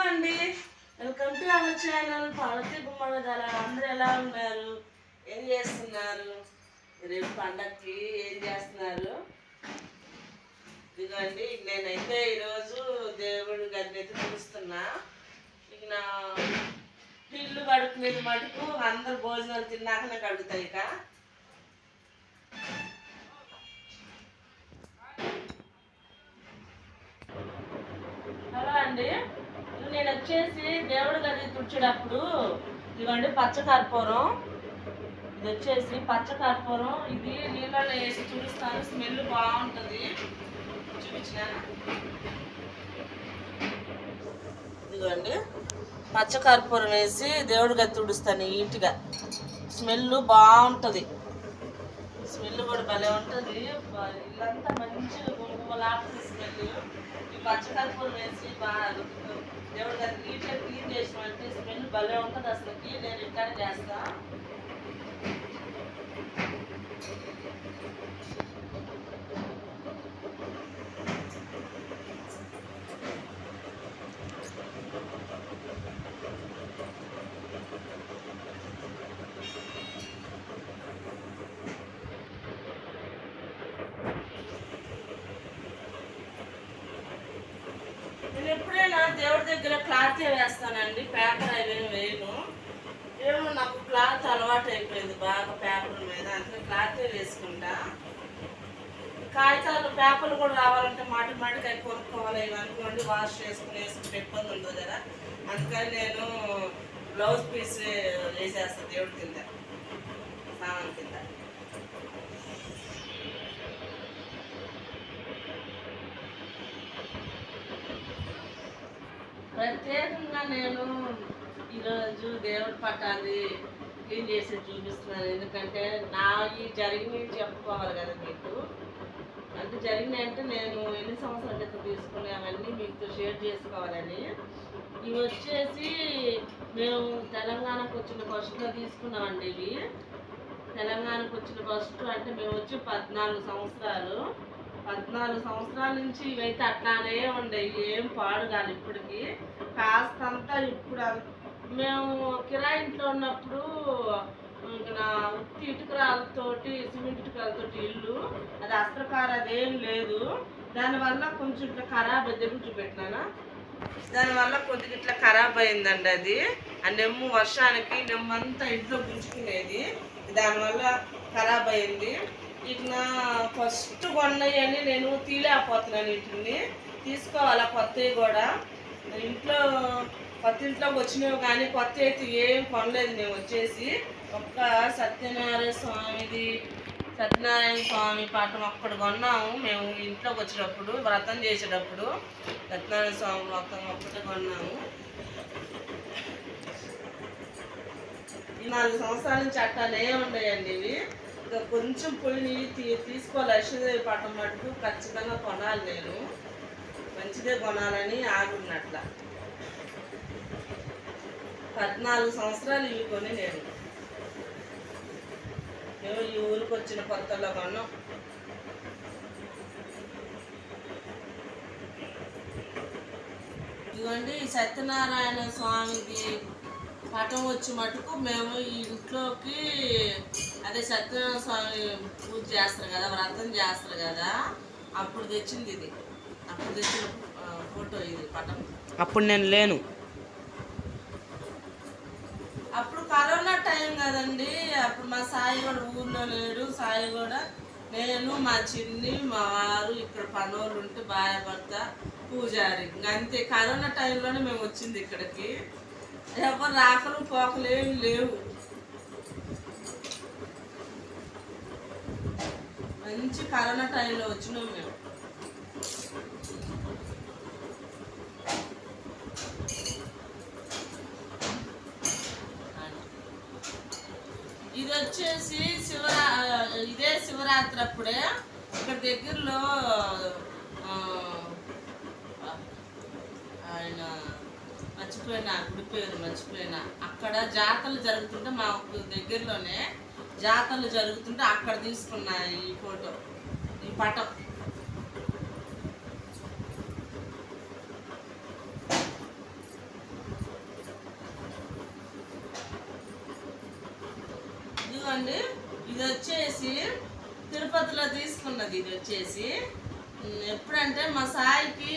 అండి. Welcome to our channel Parvathi Gummadadala అందరూ ఎలా ఉన్నారు? ఏం చేస్తున్నారు? రేపు పండక్కి ఏం చేస్తున్నారు? ఇదిగోండి నేనైతే ఈరోజు దేవుడి గది అయితే చూస్తున్నా ఇక నా ఇల్లు కడుక్కునేది మటుకు అందరు భోజనాలు తిన్నాకనే కడుగుతాయి ఇక. వచ్చేసి దేవుడి గది తుడిచేటప్పుడు ఇదిగోండి పచ్చ కర్పూరం. ఇది వచ్చేసి పచ్చ కర్పూరం. ఇది నీళ్ళలో వేసి చూపిస్తాను స్మెల్ బాగుంటుంది. చూపించిన ఇదిగోండి. పచ్చ కర్పూరం వేసి దేవుడి గది తుడుస్తాను నీట్గా. స్మెల్ బాగుంటుంది. స్మెల్ కూడా భలే ఉంటుంది. ఇల్లంతా మంచిగా గుమ్మలాడుతుంది స్మెల్. ఈ పచ్చకర్పూరం వేసి బాగా దేవుడి గారి నీట్గా క్లీన్ చేసినామంటే స్మెల్ భలే ఉంటుంది అసలుకి నేను ఇట్లానే చేస్తా నేను ఎప్పుడైనా దేవుడి దగ్గర క్లాత్ వేస్తానండి? పేపర్ అవేం వేయను. ఏమో నాకు క్లాత్ అలవాటు అయిపోయింది బాగా పేపర్ మీద అందుకే క్లాత్ వేసుకుంటా. కాగితాలు పేపర్లు కూడా రావాలంటే మాటి మాటికి అవి కొనుక్కోవాలి. ఇవి అనుకోండి వాష్ చేసుకుని వేసుకుంటే ఇబ్బంది ఉంటుంది కదా. అందుకని నేను బ్లౌజ్ పీస్ వేసేస్తాను దేవుడి కింద సామాన్ కింద. ప్రత్యేకంగా నేను ఈరోజు దేవుడి పట్టాన్ని క్లీన్ చేసి చూపిస్తున్నాను. ఎందుకంటే నా ఈ జరిగినవి చెప్పుకోవాలి కదా మీకు. అంటే జరిగినాయి అంటే నేను ఎన్ని సంవత్సరాల క్రితం తీసుకుని అవన్నీ మీతో షేర్ చేసుకోవాలని. ఇవి వచ్చేసి మేము తెలంగాణకు వచ్చిన ఫస్ట్లో తీసుకున్నామండి ఇవి. తెలంగాణకు వచ్చిన ఫస్ట్ అంటే మేము వచ్చి పద్నాలుగు సంవత్సరాలు. పద్నాలుగు సంవత్సరాల నుంచి ఇవైతే అట్లానే ఉండేవి. ఏం పాడు కాదు ఇప్పటికీ. కాస్తంతా ఇప్పుడు మేము కిరా ఇంట్లో ఉన్నప్పుడు ఇంకా నా ఉత్తి ఇటుకరాలతోటి సిమెంట్ ఇటుకరాలతోటి ఇల్లు అది అస్త్రకార అదేం లేదు. దానివల్ల కొంచెం ఇట్లా ఖరాబ్ దగ్గర చూపెట్టినానా? దానివల్ల కొద్దిగా ఇట్లా ఖరాబ్ అయిందండి అది. ఆ నెమ్ము వర్షానికి నెమ్మంతా ఇంట్లో గుంజుకునేది. దానివల్ల ఖరాబ్ అయింది. ఇక నా ఫస్ట్ అని నేను తీలేకపోతున్నాను వీటిని. తీసుకోవాలా కొత్తవి కూడా. ఇంట్లో కొత్త ఇంట్లోకి వచ్చినావు కానీ కొత్త అయితే ఏం కొనలేదు మేము వచ్చేసి. ఒక్క సత్యనారాయణ స్వామిది సత్యనారాయణ స్వామి పాఠం ఒక్కడు కొన్నాము. మేము ఇంట్లోకి వచ్చేటప్పుడు వ్రతం చేసేటప్పుడు సత్యనారాయణ స్వామి వ్రతం ఒక్కటి కొన్నాము. ఈ నాలుగు సంవత్సరాల నుంచి అట్టాలే ఉన్నాయండి ఇవి. ఇంకా కొంచెం పొయ్యి తీ తీసుకోవాలి. లక్ష్మీదేవి పాఠం మటుకు ఖచ్చితంగా కొనాలి నేను. మంచిదే కొనాలని ఆగున్నట్ల. పద్నాలుగు సంవత్సరాలు ఇవి కొని నేను. మేము ఈ ఊరికి వచ్చిన కొత్తలో కొన్నాం. ఇదిగోండి సత్యనారాయణ స్వామిది పటం వచ్చి మటుకు మేము ఈ ఇంట్లోకి అదే సత్యనారాయణ స్వామి పూజ చేస్తారు కదా వ్రతం చేస్తారు కదా అప్పుడు తెచ్చింది ఇది. అప్పుడు తెచ్చిన ఫోటో ఇది పటం. అప్పుడు నేను లేను. అప్పుడు కరోనా టైం కదండి. అప్పుడు మా సాయి కూడా ఊర్లో లేడు. సాయి కూడా నేను మా చిన్ని మా వారు ఇక్కడ పనోళ్ళు ఉంటే భార్య భర్త పూజారి అంతే. కరోనా టైంలోనే మేము వచ్చింది ఇక్కడికి. ఎవరు రాకలు పోకలు ఏమి లేవు. మంచి కరోనా టైంలో వచ్చినాం మేము. ఇది వచ్చేసి శివరా ఇదే శివరాత్రి అప్పుడే ఇక్కడ దగ్గరలో ఆయన మర్చిపోయినా గుడి పేరు మర్చిపోయినా అక్కడ జాతరలు జరుగుతుంటే మా దగ్గరలోనే జాతరలు జరుగుతుంటే అక్కడ తీసుకున్నా ఈ ఫోటో ఈ పటం. వచ్చేసి తిరుపతిలో తీసుకున్నది ఇది వచ్చేసి. ఎప్పుడంటే మా సాయికి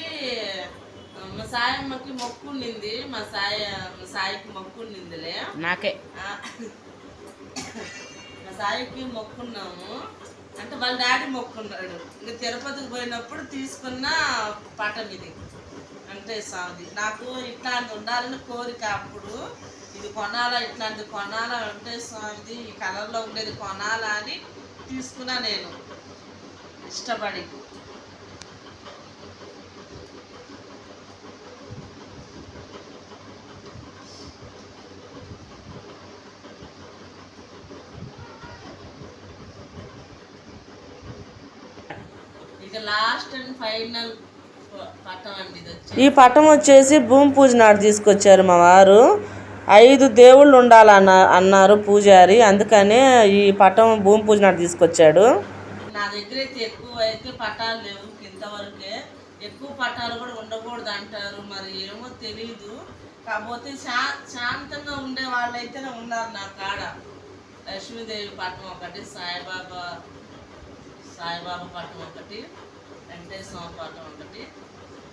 మా సాయమ్మకి మొక్కు ఉండింది మా సాయి మా సాయికి మొక్కు ఉండిందిలే నాకే మా సాయికి మొక్కున్నాము. అంటే వాళ్ళ డాడీ మొక్కున్నాడు. ఇంకా తిరుపతికి పోయినప్పుడు తీసుకున్న పటం ఇది. అంటే స్వామిది. నాకు ఇట్లాంటి ఉండాలని కోరిక అప్పుడు. ఇది కొనాలా? ఇట్లాంటి కొనాలా అంటే స్వామిది ఈ కలర్లో ఉండేది కొనాలా అని తీసుకున్నా నేను. ఇష్టపడి. లాస్ట్ అండ్ ఫైనల్ అండి ఇది ఈ పటం వచ్చేసి భూమి పూజ నాడు తీసుకొచ్చారు మా వారు. ఐదు దేవుళ్ళు ఉండాలన్న అన్నారు పూజారి. అందుకనే ఈ పటం భూమి పూజ నాడు తీసుకొచ్చాడు. నా దగ్గర అయితే ఎక్కువ అయితే పటాలు లేవు ఇంతవరకే. ఎక్కువ పటాలు కూడా ఉండకూడదు అంటారు మరి ఏమో తెలియదు కాకపోతే శా శాంతంగా ఉండే వాళ్ళైతేనే ఉన్నారు నా కాడ. లక్ష్మీదేవి పట్టం ఒకటి సాయిబాబా సాయిబాబా పట్టం ఒకటి వెంకటేశ్వర పట్టం ఒకటి.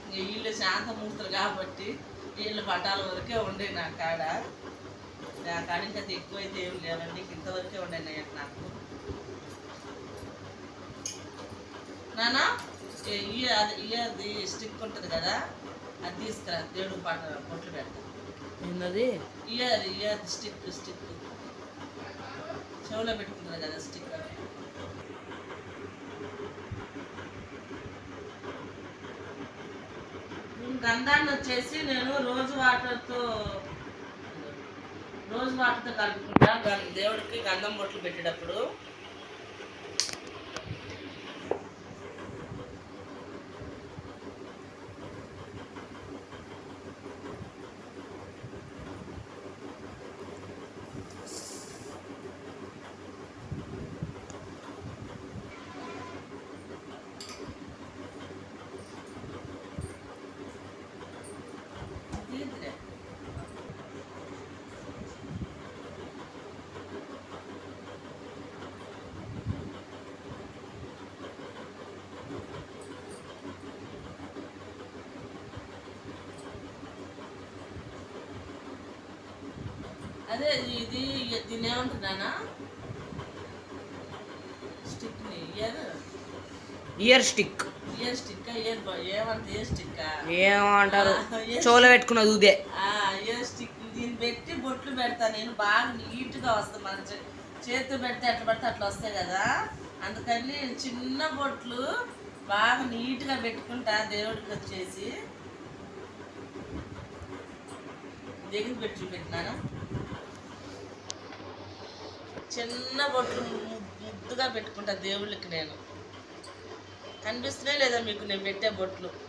ఇంక వీళ్ళు శాంతమూర్తులు కాబట్టి వీళ్ళ పటాల వరకే ఉండే నా కాడ. నా కాడ ఇంకా ఎక్కువ అయితే ఏం లేవండి ఇంతవరకే ఉండే నాకు. నానా ఇయర్ అది ఇయర్ది స్టిక్ ఉంటుంది కదా అది తీసుకురా దేవుడు పాట పొట్లు పెడతా. ఏంటది ఇయర్ ఇయర్ స్టిక్ స్టిక్. చెవులో పెట్టుకుంటుంది కదా స్టిక్. గంధాన్ని వచ్చేసి నేను రోజు వాటర్తో రోజు వాటర్తో కలుపుకుంటా. దేవుడికి గంధం బొట్లు పెట్టేటప్పుడు అదే ఇది ఏమంటున్నానా స్టిక్ని ear ear stick. Ear stick ear ఏమంటే ఇయర్ స్టిక్ ఏమంటారు? చెవులో పెట్టుకున్నది ఉదే ఇయర్ స్టిక్ దీన్ని పెట్టి బొట్లు పెడతా. నేను బాగా నీట్గా వస్తాయి మన చే- చేతితో పెడితే ఎట్లా పడితే అట్లా వస్తాయి కదా. అందుకని చిన్న బొట్లు బాగా నీట్గా పెట్టుకుంటా దేవుడికి వచ్చేసి. దగ్గర పెట్టి పెట్టినాను చిన్న బొట్లు ము- ముద్దుగా పెట్టుకుంటా దేవుళ్ళకి నేను. కనిపిస్తున్నాయి లేదా మీకు? నేను పెట్టే బొట్లు.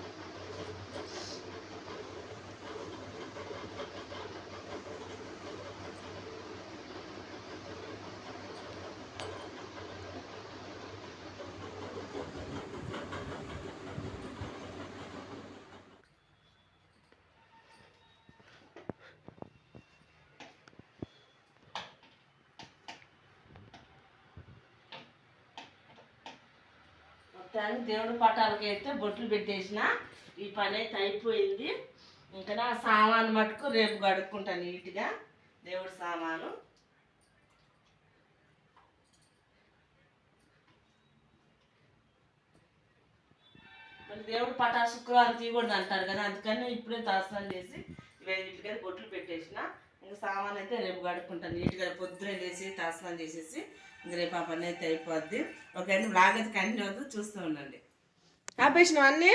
దేవుడు పటాలకి అయితే బొట్లు పెట్టేసిన. ఈ పని అయితే అయిపోయింది. ఇంకా నా సామాను మటుకు రేపు కడుక్కుంటాను నీట్గా. దేవుడి సామాను. మరి దేవుడు పటా శుక్రవారం తీయకూడదు అంటారు కదా అందుకని ఇప్పుడే దర్శనం చేసి వీటికైతే బొట్లు పెట్టేసిన. ఇంకా సామాన్ అయితే రేపు కడుక్కుంటాను నీట్గా పొద్దున లేచి దర్శనం చేసేసి రేపు ఆ పని అయితే అయిపోద్ది. ఓకే అండి బ్లాగ్ అయితే కంటిన్యూ అవుతుంది చూస్తూ ఉండండి. ఆపేసినావు అన్నీ?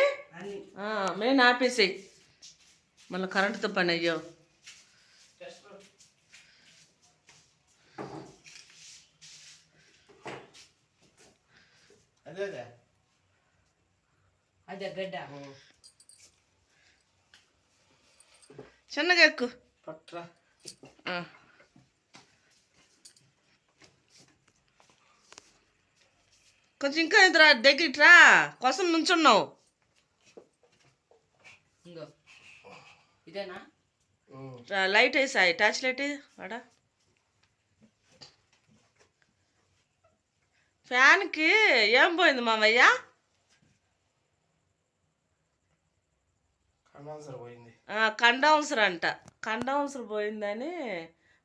మేము ఆపేసాయి. మళ్ళీ కరెంటుతో పని అయ్యో. అదే అదే. అదే గడ్డ. చిన్నగా ఎక్కు. పట్రా. కొంచెం ఇంకా ఇద్దరా దగ్గర ఇట్రా కోసం నుంచున్నావు. ఇంకో ఇదేనా? లైట్ వేసాయి టార్చ్ లైట్ వాడా. ఫ్యాన్కి ఏం పోయింది మామయ్య? కండెన్సర్ పోయింది. కండౌన్సర్ అంట. కండౌన్సర్ పోయిందని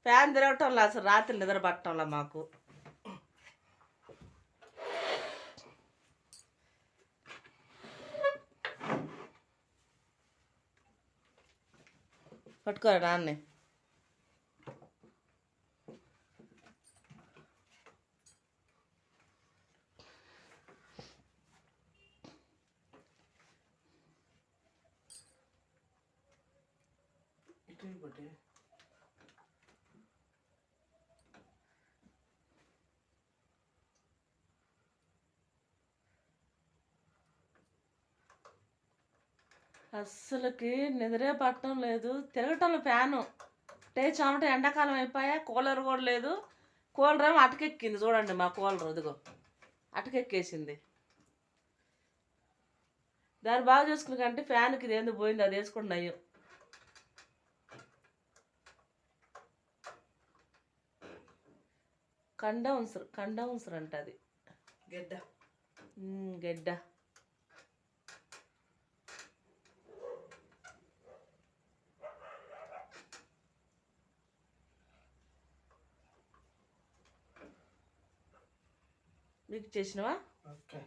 ఫ్యాన్ తిరగటంలో అసలు రాత్రి నిద్ర పట్టడంలో మాకు. कट पटको आराम में बटे అస్సలకి నిద్రే పట్టడం లేదు. తిరగటంలో ఫ్యాను. టే చెమట ఎండాకాలం అయిపోయా కూలర్ కూడా లేదు. కూలర్ ఏమో అటకెక్కింది. చూడండి మా కూలర్ ఇదిగో. అటకెక్కేసింది. దాన్ని బాగా చూసుకున్న కంటే ఫ్యాన్కి ఇది ఎందుకు పోయింది. అది వేసుకుని నయ్యం. కండౌన్సర్ కండౌన్సర్ అంట అది. గడ్డ. గెడ్డ. మీకు చేసినవా? ఓకే.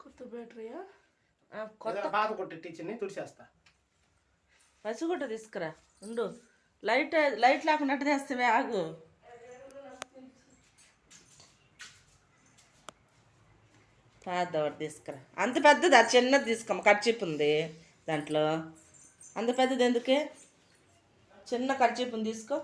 కొత్త బ్యాటరీయా కొత్త పాత కొట్టి టీచర్ని తుడిచేస్తా. పసిగుడ్డ తీసుకురా. ఉండు. లైట్ లైట్ లేకుండా తెస్తావే ఆగు. ఒకటి తీసుకురా. అంత పెద్దది అది చిన్నది తీసుకోమ్మ కర్చీప్ ఉంది దాంట్లో. అంత పెద్దది ఎందుకే? చిన్న కర్చీప్ ఉంది తీసుకో.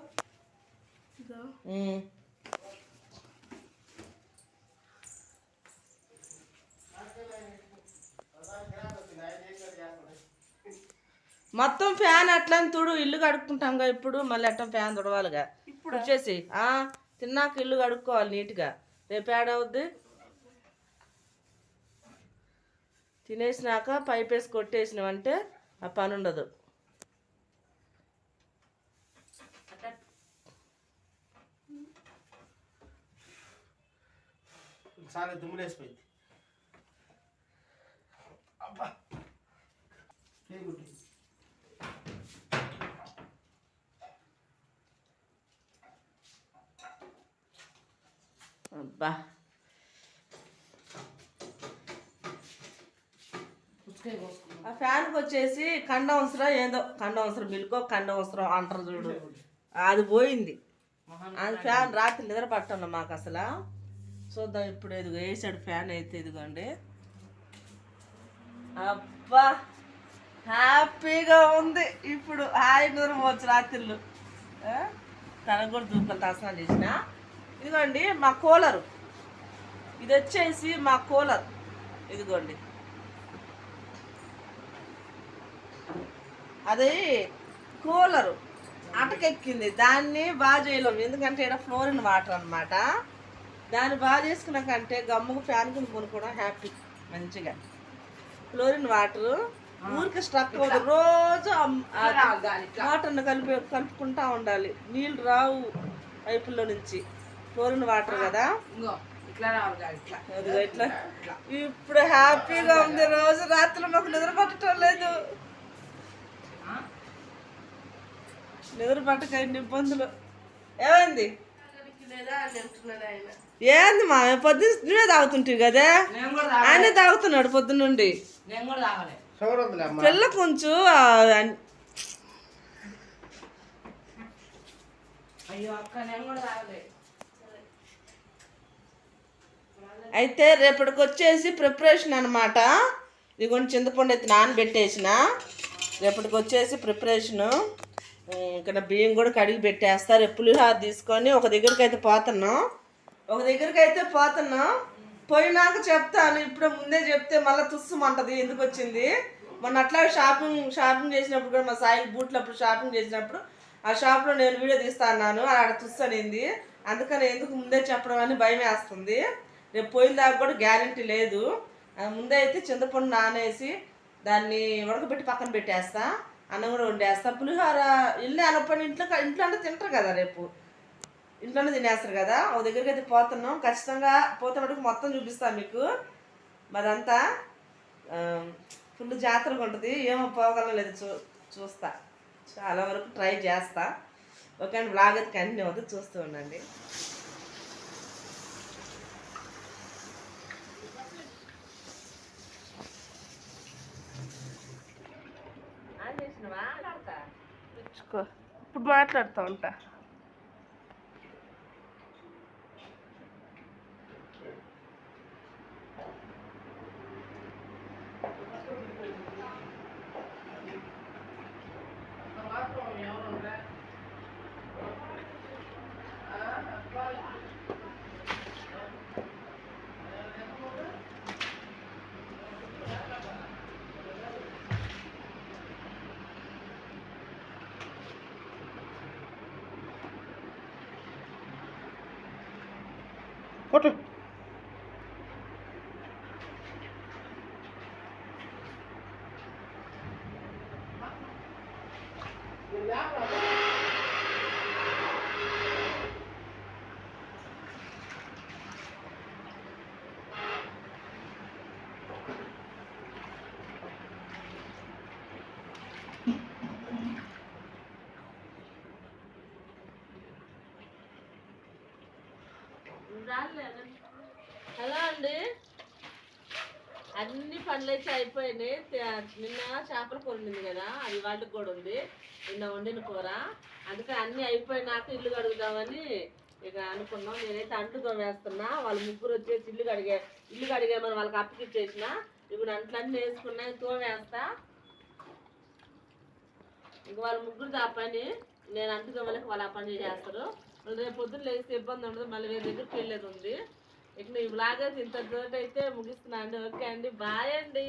మొత్తం ఫ్యాన్ అట్లా తుడు ఇల్లు కడుక్కుంటాంగా ఇప్పుడు. మళ్ళీ అట్లా ఫ్యాన్ తుడవాలిగా. ఇప్పుడు? వచ్చేసి ఆ, తిన్నాక ఇల్లు కడుక్కోవాలి నీట్గా. రేపు ఏడవుద్ది తినేసినాక పైప్ వేసి కొట్టేసినామంటే ఆ పని ఉండదు. చాలా దుమ్ములేసిపోయింది అబ్బా. అబ్బా ఆ ఫ్యాన్కి వచ్చేసి కండవసరం ఏదో కండవసరం మిల్కో కండవసరం అంటారు చూడు. అది పోయింది. అది ఫ్యాన్. రాత్రి నిద్ర పట్టండి మాకు అసలు. చూద్దాం ఇప్పుడు ఇదిగో వేసాడు ఫ్యాన్ అయితే ఇదిగోండి. అబ్బా హ్యాపీగా ఉంది. ఇప్పుడు హాయి దూరం వచ్చు రాత్రిళ్ళు. ఆ? తనకు కూడా దూపలు తసనాలు చేసిన. ఇదిగోండి మా కూలరు. ఇది వచ్చేసి మా కూలర్. ఇదిగోండి. అది కూలరు. అటకెక్కింది. దాన్ని బాగా చేయలేం ఎందుకంటే ఇక్కడ ఫ్లోరిన్ వాటర్ అన్నమాట. దాన్ని బాగా చేసుకున్న కంటే గమ్ముకు ఫ్యాన్ కింద కొనుక్కోవడం హ్యాపీ. మంచిగా. Fluorine water. ఊరికి స్ట్రక్ అవ్వదు. రోజు వాటర్ని కలిపి కలుపుకుంటా ఉండాలి. నీళ్ళు రావు. పైపుల్లో నుంచి. ఫ్లోరిన్ వాటర్ కదా? ఇట్లా ఇప్పుడు హ్యాపీగా ఉంది రోజు రాత్రి మాకు నిద్ర పట్టడం లేదు. నిద్ర పట్టక ఎన్ని ఇబ్బందులు. ఏమైంది? ఏంది మా పొద్దున్న నువ్వే తాగుతుంటివి కదా? ఆయన తాగుతున్నాడు పొద్దున్నుండి షుగర్ ఉందిలే అమ్మ. పిల్ల కొంచెం ఆ, అన్- అయితే రేపటికి వచ్చేసి ప్రిపరేషన్ అనమాట ఇదిగోండి చింతపండు అయితే నానబెట్టేసిన. రేపటికి వచ్చేసి ప్రిపరేషను ఇక్కడ బియ్యం కూడా కడిగి పెట్టేస్తా. రేపు పులిహోర తీసుకొని ఒక దగ్గరికి అయితే పోతున్నాం. ఒక దగ్గరికి అయితే పోతున్నాం. పోయినాక చెప్తాను. ఇప్పుడు ముందే చెప్తే మళ్ళీ తుస్సుమంటది. ఎందుకు వచ్చింది? మొన్న అట్లా షాపింగ్ షాపింగ్ చేసినప్పుడు కూడా మా సాయి బూట్లు అప్పుడు షాపింగ్ చేసినప్పుడు ఆ షాప్లో నేను వీడియో తీస్తా అన్నాను. ఆడ తుస్సు అనింది అందుకని ఎందుకు ముందే చెప్పడం అని భయం వేస్తుంది రేపు పోయిన దాకా కూడా గ్యారంటీ లేదు. ముందే అయితే చింతపండు నానేసి దాన్ని ఉడకబెట్టి పక్కన పెట్టేస్తా. అన్నం కూడా వండేస్తా. పులిహోర ఇల్లు అనపడి ఇంట్లో ఇంట్లో అంటే తింటారు కదా రేపు. ఇంట్లోనే తినేస్తారు కదా. ఒక దగ్గరికి అయితే పోతున్నాం. ఖచ్చితంగా పోతే మటుకు మొత్తం చూపిస్తాను మీకు. మరంతా ఫుల్ జాతరగా ఉంటుంది. ఏమో పోగలం లేదు చూ చూస్తా. చాలా వరకు ట్రై చేస్తా. ఓకే అండి బ్లాగ్ అయితే కంటిన్యూ అవుతుంది. చూస్తూ ఉండండి. ఇప్పుడు మాట్లాడుతూ ఉంటా. కొట్టు హలో అండి అన్ని పనులు అయితే అయిపోయినాయి. నిన్న చేపల కూర ఉంది కదా అది వాళ్ళకి కూడా ఉంది. నిన్న వండిన కూర. అందుకే అన్ని అయిపోయినాక ఇల్లు కడుగుదామని ఇక అనుకున్నాం. నేనైతే అంట్లు తోమేస్తున్నా. వాళ్ళు ముగ్గురు వచ్చేసి ఇల్లు కడిగే ఇల్లు కడిగేమని వాళ్ళకి అప్పకిచ్చేసిన ఇప్పుడు అంట్లన్నీ వేసుకున్నా తోమేస్తా. ఇంక వాళ్ళ ముగ్గురు ఆ పని. నేను అంటు తోమలేక వాళ్ళు ఆ పని చేస్తారు. రేపు పొద్దున్న లేస్తే ఇబ్బంది ఉండదు. మళ్ళీ వేరే దగ్గరికి వెళ్ళేది ఉంది. ఇక ఈ బ్లాగ్ ఇంత అయితే ముగిస్తున్నా అండి ఓకే అండి. బాయ్ అండి.